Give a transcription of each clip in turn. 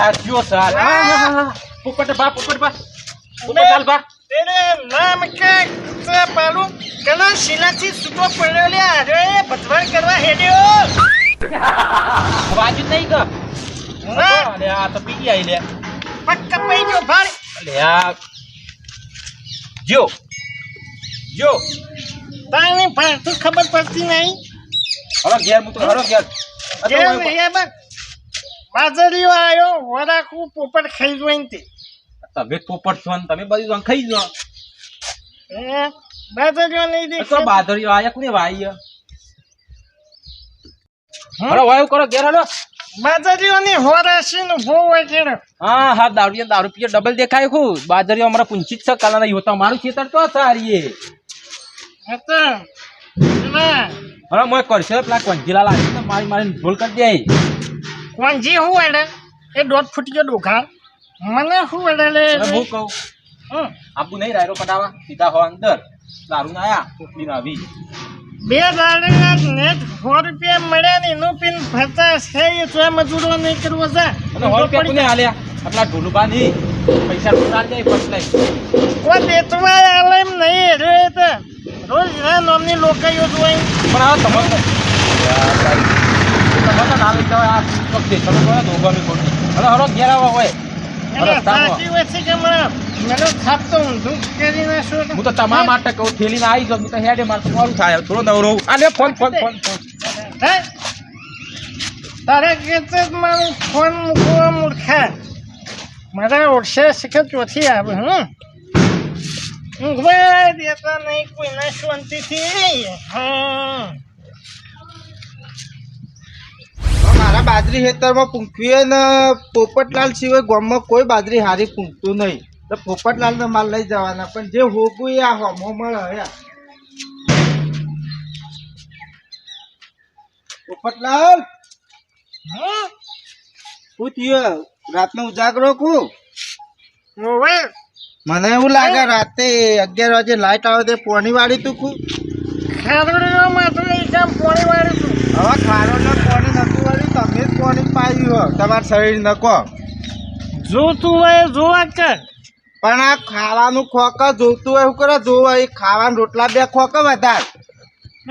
યાર જો સાલ પોપટ બા પોપટ બા. પોપટ બા તેને નામ કે પાલું કલા શિલાથી છૂટો પડ્યો લે અરે ભતવાડ કરવા હેડ્યો. વાજુ નહીં ક અરે આ તો પી ગયા લે. પક્ક પઈ જો ભાઈ. લે આ. જો. જો. તાની તું ખબર પડતી નહીં. હરો ઘેર હું તો હરો ઘેર અરે એ બા બાજરીઓ આયો વરાકું પોપટ ખાઈ જોઈને તે. તમે પોપટ છો ને તમે બધું ખાઈ જો એ બાજરીઓ નહીં તો દેખે બાદરીઓ આયા કોને વાઈ હરો વાયુ કરો ઘેર હલો. બાજરીઓની હોરાશી નું ભો હોય હા હા દારૂ દારૂ પીએ ડબલ દેખાય ખું બાદરીઓ અમારા પૂંછી છે કાલા નહીં હોતા મારું ખેતર તો સારી હતા હવે મોય કરશે પેલા કંજીલા લાગી મારી મારી ભૂલ કરી દે. કોણજી હું એડે એ દોઢ ફૂટ ગયો ડોખા મને શું એડે લે હું કહું હમ. આબુ નહીં રાયરો પટાવા સીધા હો અંદર. દારૂ ના આયા ટોપલી ના આવી. બે દાડીના નેટ સો રૂપિયા મળ્યા ને એનું પીન ફરતા છે એ તો મજૂરો નહીં કરવો છે. સો રૂપિયા કોને હાલ્યા આટલા ઢોલુબા નહીં. પૈસા ચાલ જાય ફર્સ્ટ લાઈન કોઈ દેતવા આલે એમ નહીં રે એ તો રોજ ના નામની લોકાઈઓ જોઈ. પણ આ તમે તો તમે તો ના લઈ જવાય આ ખોટી હવે હરો ઘેર આવો હોય કે હું તો તમારા માટે કહું થેલીને આવી જાઉં તો હેડે મારે તમારું થાય. થોડો નવરો આ ફોન ફોન ફોન ફોન. હે? તારે જ મારું ફોન મૂકવા મૂર્ખા. મારા ઓળશે શીખર ચોથી આવે હું ઊંઘવા દેતા નહીં કોઈના શાંતિથી. હમ મારા બાજરી ખેતરમાં પૂંખવી અને પોપટલાલ સિવાય ગામમાં કોઈ બાજરી હારી પૂંખતું નહીં. તો પોપટલાલનો માલ લઈ જવાના પણ જે હોગું એ આ હોમો મળે હે પોપટલાલ? શું થયું રાતનો ઉજાગરો કું મને એવું લાગે રાતે અગિયાર વાગે લાઈટ આવે તે પોણી વાળી તું કું તો એ પોણી વાળી છું હવે ખારો ને પોણી નતું વાળ્યું તમે જ પોણી પાયું હો તમારા શરીર નકો. જોતું હોય જોવા કર. પણ આ ખાવાનું ખોક જોતું હોય કરે જોવા એ ખાવાનું રોટલા બે ખોક વધારે.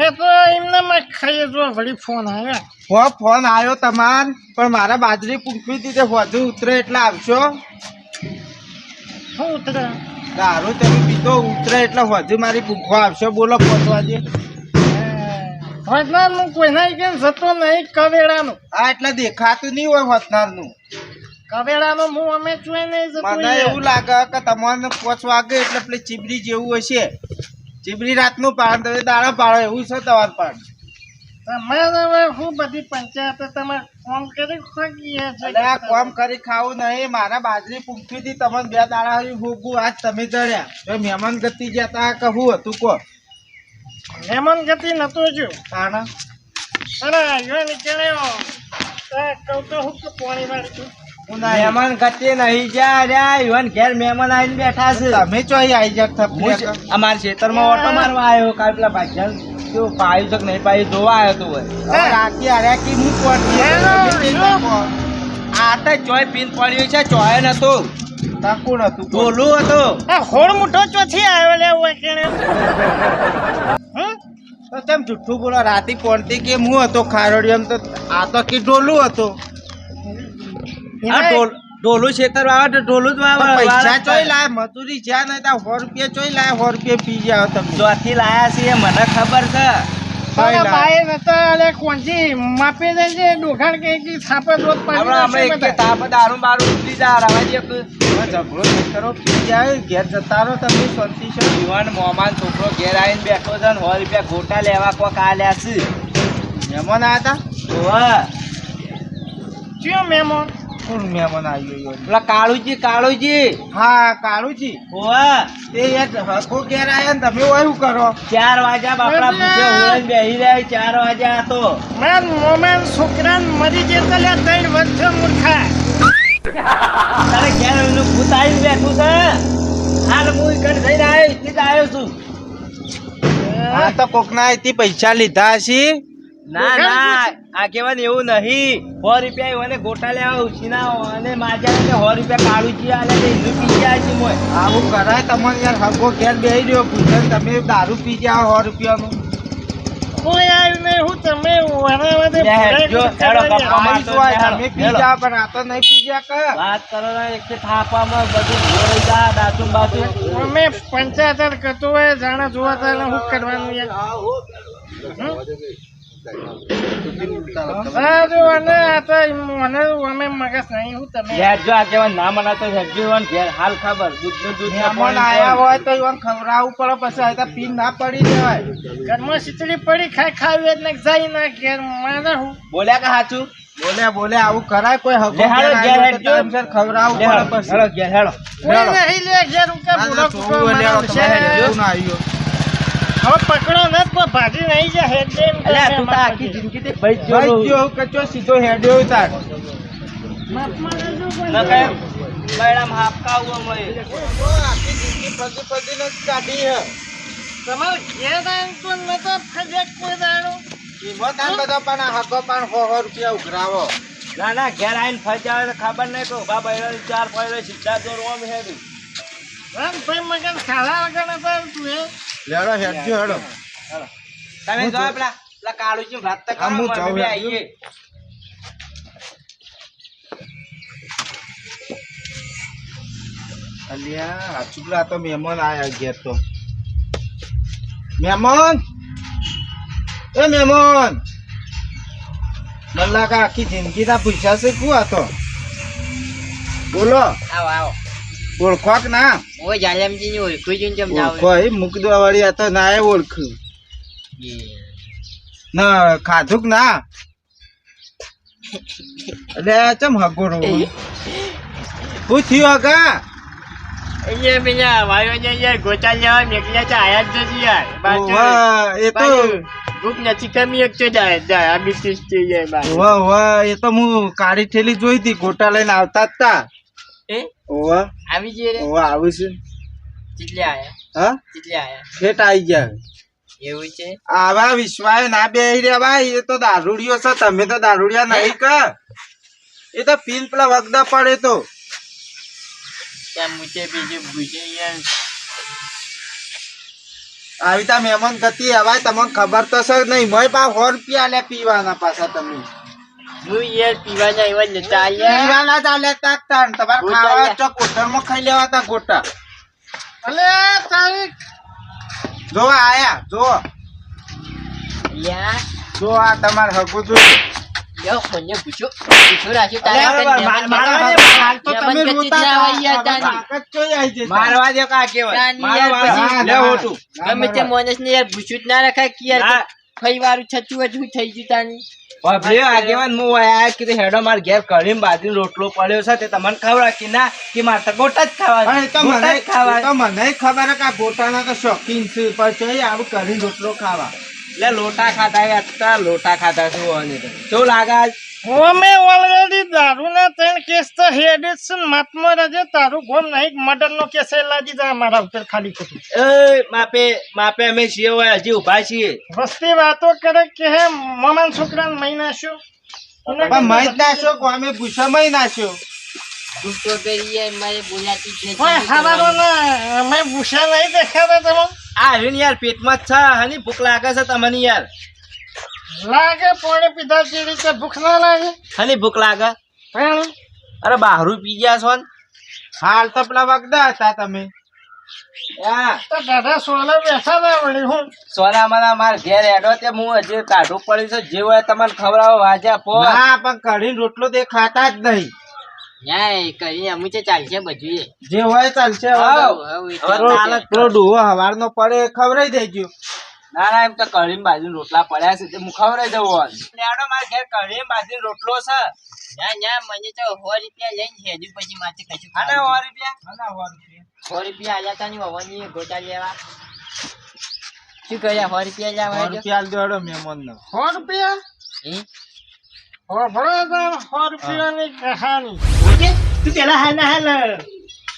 એ તો એમને મેં ખાઈએ જો વળી ફોન આવે હો ફોન આવ્યો તમાર પણ મારા બાજરી પૂંખવી દીધે વધુ ઉતરે એટલે આવશો. શું ઉતરે? દારૂ તમે પીતો ઉતરે એટલે વધુ મારી પૂંખવા આવશો. બોલો પહોંચવા દે. ભજનારનું કોઈના કેમ જતો નહીં કવેડાનું. આ એટલે દેખાતું નહીં હોય વતનારનું કવેડાનું હું અમે જોઈ નહીં જતો મને એવું લાગે કે તમને પોચ વાગે એટલે પેલી ચીબરી જેવું હશે. ચીબરી રાતનું પાડ તમે દાડા પાડો એવું છે તમારે પાડ તમારે હવે હું બધી પંચાયત તમારે ફોન કરી છે. આ કામ કરી ખાવું નહીં મારા બાજરી પૂંખી હતી તમને બે દાડા ભોગવું આજ તમે ચડ્યા તો મહેમાન ગતિ જતા કે શું હતું કહો. મહેમાન ગતિ નતો જો તાણા? અરે આવ્યો નીકળ્યો આ કહું તો હું કે પોણી વાળી છું? મહેમાન ગતિ નહીં જા રહ્યા ઈવન ઘેર મહેમાન આવીને બેઠા છે. તમે ચો અહીં આવી થપલી અમારા ખેતરમાં ઓટો મારવા આવ્યો કાલ પેલા ભાગ્યા પાયું તક નહીં પાયું જોવા આવ્યો તું હવે અરે કે હું આ તો ચોય પીન પડ્યું છે ચોય નતો. કોણ હતું બોલું હતું. હોળ મોટો ચોથી આવ્યો કેણે? તો તેમ જુઠ્ઠું બોલો રાતે પોણતી કે હું હતો ખારોડી એમ તો આ તો કે ડોલું હતો. એના- ડોલું છેતર આવે તો ડોલું જ વાવે પૈસા ચોઈ લાય મજૂરી જ્યાં નહીં ત્યાં સો રૂપિયા ચોઈ લાય સો રૂપિયા પી જાવ તમે ચોથી લાયા છે મને ખબર છે. છોકરો ઘેર આવીને બેઠો છે ને સો રૂપિયા ગોટા લેવા કોક આલ્યા છે. મહેમાન આવ્યા હતા? મેમો? કોણ મહેમાન આવ્યો પેલા કાળુજી કાળુજી. હા કાળુજી. ઓવા તે યાર હકો ઘેર આયા ને તમે એવું કરો. ચાર વાગ્યા બાપડા હોળીને બેહી રહ્યા ચાર વાગ્યા તો. માર મોમેન છોકરાન મરી જતા લે ત્રણ વર્ષ મૂર્ખા તારે ઘેર એનું ભૂત આવીને બેઠું છે? હાલ હું કણ થઈને આવ્યો જ આવ્યો છું. હા તો કોકના અહીંથી પૈસા લીધા હશે? ના ના આ કેવાનું એવું નહીં. સો રૂપિયા એવાને ગોટા લેવા ઉછીના અને માજા ને સો રૂપિયા કાઢું જી આલે છે એનું પી જાય છે મોય. આવું કરાય તમને યાર હગો ઘેર બેહી રહ્યો પૂછે તમે દારૂ પી જાઓ સો રૂપિયાનું. કોઈ આવ્યું નહીં હું તમે હેડો, મારતો પી હેડો. પણ આ તો નહીં પી જા કે? વાત કરો ને એક થાપામાં બધું ભોળાઈ જા દાતું બાતું અમે પંચાયત કરતો હોય જાણે જોવા કરવાનું યાર. હા તો હું તમે હેડજો આ કેવા ના મનાતો હેડજો એવાને ઘેર હાલ ખબર. દૂધનું દૂધ ને મહેમાન પાણી આયા પાણી. હોય તો ઈવન ખવડાવવું પડે પછી આ તો પી ના પડી દેવાય ઘરમાં ખીચડી પડી ખાઈ ખાવી એટલે ના ઘેર મારે બોલ્યા કે સાચું બોલે બોલે આવું કરાય કોઈ હગો લે ઘેર હેડજો. ટાઈમસર ખવડાવવું પડે પછી. હેડો ઘેર હેડો. નહીં લે ના આવ્યો. હવે પકડો ને તો ભાજી નહીં હેડ દે તો તું આખી જિંદગી ભાઈ જ ભાઈ જોયો. કચો સીધો હેડ્યો તાર. માપમાં લેજો કોઈ ન બૈરામ હાપકા હુઆ મોય. આખી જિંદગી ફસી ફસીને કાઢી હે. તમારે ઘેર તો ફજેક કોઈ કિંમત બધા પણ આ હગો પણ રૂપિયા ઉઘરાવો. ના ના ઘેર આવીને ફરી તો ખબર નહીં તો બા બૈરા ચાર પડે સીધા દોરવા હેડું રામ ભાઈ મગન ખાલા વગર તું એ લેડો હેડજો હેડો તમે જો પેલા પેલા કાળુજી વાત તો હા, કરો યાર. આઈએ. અલ્યા હાચુકલા તો મહેમાન આયા ઘેર તો. મહેમાન! એ મહેમાન! મને લાગે આખી જિંદગી ના પૈસા છે કુ આ તો. બોલો. આવો આવો. ઓળખો કે ના. ઓય જાલેમજી ની ઓળખું છું કેમ જાવ? ઓળખો એ મૂકદો વાળી આ તો ના એ ઓળખું ના ખાધું કે ના અરે ચમ હગો રો શું થયું હગા અહીંયા પેલા વાયો ને યાર ગોટા લેવા નીકળ્યા છે આયા જ નથી યાર. વાહ એ તો ભૂખ નથી કમી એક તો જાય જાય આ બિસ્કિટ છે યાર વાહ વાહ એ તો હું કાળી ઠેલી જોઈ હતી ગોટા લઈને આવતા જ તા. એ? ઓવા આવી જઈએ રે? ઓવા આવું છું. કેટલે આયા? હા? કેટલે આયા? ફેટ આવી ગયા. એવું છે? આવા વિશ્વાય ના બે રહ્યા ભાઈ એ તો દારૂડિયો છે તમે તો દારૂડિયા નહીં કે એ તો પીન પેલા વગદા પડે તો. ત્યાં મૂચે બીજું ભૂસે યાર. આવી તા મહેમાન ગતિ હવાય તમને ખબર તો છે નહીં. મય પા સો પીયા લે પીવાના પાછા તમે. હું યાર પીવાના એવા નતા આયા. પીવાના ચાલે તાક તાન. તમારે ખાવા ચોક હોટલમાં ખાઈ લેવા તા ગોટા. અલે તારી જો આયા જો. યાર જો આ તમારે હગું જોયું યો કોને પૂછો. પૂછો રાખ્યું તારે અરે કઈ માર- મહેમાન મારવા દે, તો તમે રોતા ના? યાર હવે તાની. તાકાત ચોઈ આવી જશે. મારવા દે કા કેવાય? મારવા દે. પછી- લે હોતું ના ગમે તે મારવા. ને યાર ભૂસું જ ના રખાય કે યાર ના. વાર છતું હજુ થઈ ગયું તાની બાપરે, આગેવાન હું આયા કીધું હેડો માર ઘેર કઢીને બાજરી રોટલો પડ્યો છે તે તમને ખવડાવ કે ના કે મારે તો ગોટા જ ખાવા તો મને ખાવા તો મને ખબર હે કે આ ગોટાના તો શોખીન છે પણ ચોઈ આવું કરીને રોટલો ખાવા એટલે લોટા ખાતા અત્યારે લોટા ખાતા શું હોય તો. લાગે? અમે ઓલરેડી દારૂના ત્રણ કેસ તો હેડ જ છે ને માપમાં તારું ગોમ નહીં મર્ડર નો કેસ એ લાગી જાય મારા ઉપર ખાલી ખોટું. એ માપે માપે અમે છીએ હોય હજી ઊભા છીએ. વસ્તી વાતો કરે કે હે મમાન છોકરાને મહી નાખ્યો? જ નાખ્યો ગોમે ભૂસામાં નાખ્યો? તું તો મારે બોલાતી નથી. કોઈ હવારો ના અમે ભૂસા નહીં દેખાતા તમે? આ ને યાર પેટમાં જ છે હની ભૂખ લાગે છે તમને યાર. લાગે પોણે પીધા ભૂખ ના લાગે? ખાલી ભૂખ લાગે? પણ? અરે બહારું પી ગયા છો ને? હાલ તો પેલા વગદા હતા તમે. દાદા સોલે બેઠા હતા વળી હું. સોના મને માર ઘેર હેડો તે હું હજી કાઢું પડ્યું છે. જે હોય તમને ખવડાવો વાજા પો. હા પણ કઢીને રોટલો તે ખાતા જ નહીં. જે હોય ચાલશે પડે ખવડાવી દેજો. ના ના એમ તો કઢીને બાજુ રોટલા પડ્યા છે તે હું ખવડાવી દઉં હોન હેડો માર ઘેર કઢીને બાજુ રોટલો છે. ના ના મને તો સો રૂપિયા લઈને હેજુ પછી માથે કશું અને ખાવું. સો રૂપિયા? સો રૂપિયા. આલ્યા તા ની હવાની ગોટા લેવા. શું કર્યા સો રૂપિયા લેવા સો રૂપિયા આલ દેવાડો મહેમાનનો. સો રૂપિયા? હે? હો ભણો તો સો રૂપિયાની કહાની તું પેલા હાલ ના હાલ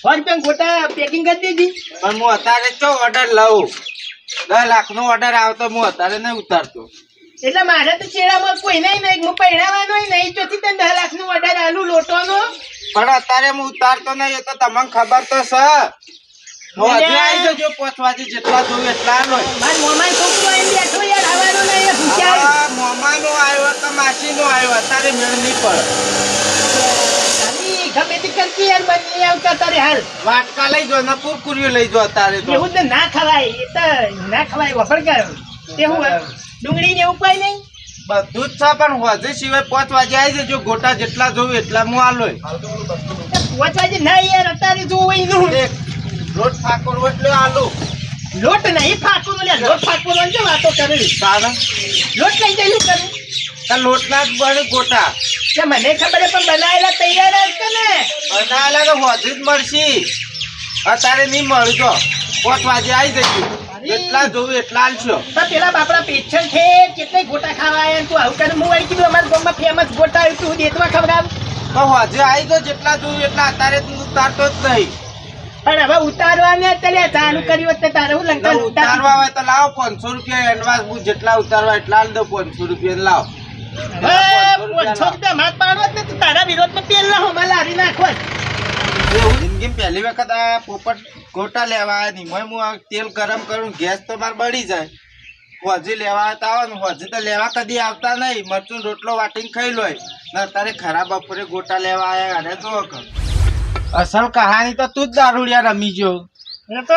સો રૂપિયા ગોટા પેકિંગ કરી દેજી પણ હું અત્યારે ચો ઓર્ડર લઉં. દસ લાખ નો ઓર્ડર આવતો હું અત્યારે નહીં ઉતારતો. એટલે મારે તો ચેડામાં કોઈ નહીં નહીં હું પહેરાવાનો નહીં ચોથી તને દસ લાખનું ઓર્ડર આલું લોટોનો? પણ અત્યારે હું ઉતારતો નહીં એ તો તમને ખબર તો છે. હું હજુ આવી જજો પાંચ વાગે જેટલા જોઉં એટલા લો મારા મોમાન છોકરો એમ બેઠો યાર આવવાનો નહીં એ ભૂખ્યા મોમાનો આવ્યો કે માસીનો આવ્યો અત્યારે મેળ નહીં પડે. ખાલી કરતી યાર બંને આવતા તારે હાલ. વાટકા લઈ જો ને કુરકુરીઓ લઈ જો અત્યારે તો. એવું તો ના ખવાય એ તો ના ખવાય કર તે હું ડુંગળી ને કોઈ નહીં. બધું જ છે પણ હોજે સિવાય પાંચ વાગે આવી જજો ગોટા જેટલા જોવું એટલા હું આલો પહોંચવા જે ના યાર અત્યારે જોવું એક રોટ ઠાકોર એટલે આલો લોટ નહીં ફાકું લે લોટ ફાકું લો ને વાતો કરે. તારા લોટ લઈ જઈને કરું? લોટના જ બને ગોટા. કે મને ખબર છે પણ બનાવેલા તૈયાર જ ને. બનાવેલા તો હોજુ જ મળશે. અત્યારે નહીં મળજો પાંચ વાગે આવી જશે એટલા જોવું એટલા આલશો. તો પેલા બાપડા પેશન છે કેટલાય ગોટા ખાવા આવ્યા તું આવું કરે હું વળી કીધું અમારા ગામમાં ફેમસ ગોટા આવ્યું તું દેતવા ખવડાવ. તો હોજે આવી તો જેટલા જોયું એટલા અત્યારે તું ઉતારતો જ નહીં. પણ હવે ઉતારવા ને અત્યારે ચાલુ કર્યું એટલે તારે હું લંકા ઉતારવા હોય તો લાવો પાંચસો રૂપિયા એડવાન્સ હું જેટલા ઉતારવા એટલા દો દઉં પાંચસો રૂપિયા લાવો. ને તારા વિરોધમાં તેલ ના હોમાં લારી નાખો પહેલી વખત આ પોપટ ગોટા લેવા નહીં. મોય હું તેલ ગરમ કરું ગેસ તો મારે બળી જાય. હોજી લેવા આવતા આવો ને તો લેવા કદી આવતા નહીં. મરચું રોટલો વાટીને ખાઈ લોય. ને અત્યારે ખરાબ બપોરે ગોટા લેવા આવ્યા અને જો. અસલ કહાની તો તું જ દારૂડિયા રમી ગયો. એ તો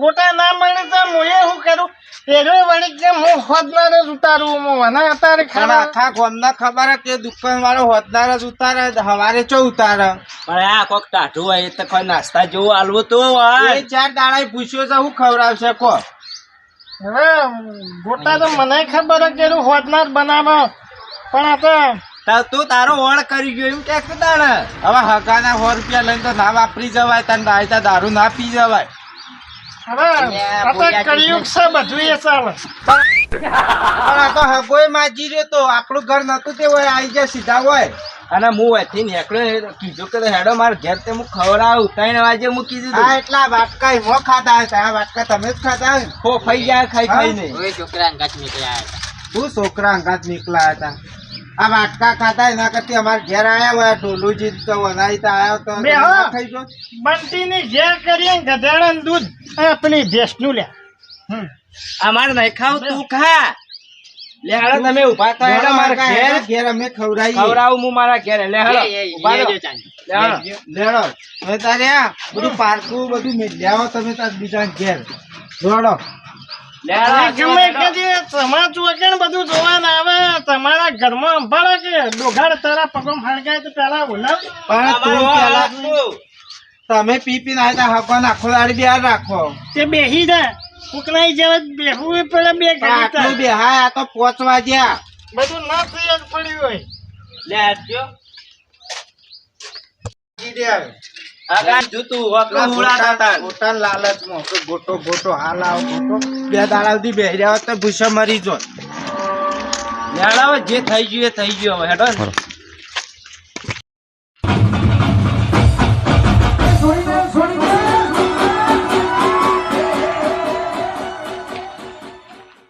ગોટા ના મળે તો હું શું કરું? એનો વણી કે હું હોદનાર જ ઉતારું હું મને અત્યારે પણ ખાવા આખા ગામના ખબર હે કે દુકાન વાળો હોદનાર જ ઉતારે હવારે ચો ઉતારે? પણ આ કોક ટાઢું હોય તો કોઈ નાસ્તા જેવું આલવું તો એ ચાર દાડા પૂછ્યો છે હું ખવડાવશે કો? હવે ગોટા તો મને ખબર હે કે હોદનાર બનાવો. પણ આ તો તો તું તારો વળ કરી ગયો એમ કે તાણે. હવે હગાના સો રૂપિયા લઈને તો ના વાપરી જવાય તને દાયતા દારૂ ના પી જવાય. આપણું ઘર નતું તે હોય આવી જાય સીધા હોય. અને હું અહીંથી નીકળ્યો કીધું કે હેડો માર ઘેર તે હું ખવડાવું. ત્રણ વાગે હું કીધું હા એટલા વાટકા એમાં ખાતા હતા આ વાટકા તમે જ ખાતા હો ખો ખાઈ જાય ખાઈ ખાઈને છોકરા અંગાત નીકળ્યા હતા. શું છોકરા અંગાત નીકળ્યા હતા? આ વાટકા ખાતા એના કરતી અમારે ઘેર આયા હોય ઢોલુજી તો તો આવ્યો તો બે હો. ના ખાઈ જો બંટીની ઝેર કરીએ ને ગધેડાનું દૂધ આ પેલી ભેંસનું લે. અમારે નહીં ખાવ તું ખા. લે હેડો તમે ઊભા થા મારા ઘેર. ઘેર અમે ખવડાવી ખવડાવું હું મારા ઘેર. લે હેડો એ, એ, રહો. લેજો ચાંદ. લે હેડો. લેડો હવે તારે બધું પારકું બધું મેલ્યાવો તમે તાર બીજા ઘેર. જોડો. અને ગમે. કે જે સમાજ વગર બધું જોવાના આવે તમારા ઘરમાં અંભાળે કે ડોગાડ તારા પગમ ફળગાય તો પેલા બોલાવ. પણ તું પેલા. તમે પી પી ના હકો નાખો લાડી બિહાર રાખો. તે બેહી જાય ઉકનાઈ જેવા બેહવું પડે બે પણ બેહાય આ તો પોચવા ગયા બધું ના થઈ પડ્યું હોય. લે હેડજો. ઈ દે હવે. આગા જૂતું વકલું હુડાતા ગોટા લાલચમાં કે ગોટો ગોટો હાલ આવ ગોટો બે દાડા સુધી બેહી રહ્યા હોત તો ભૂસા મરી લે હેડો જે થઈ ગયું એ થઈ ગયું હવે હેડો.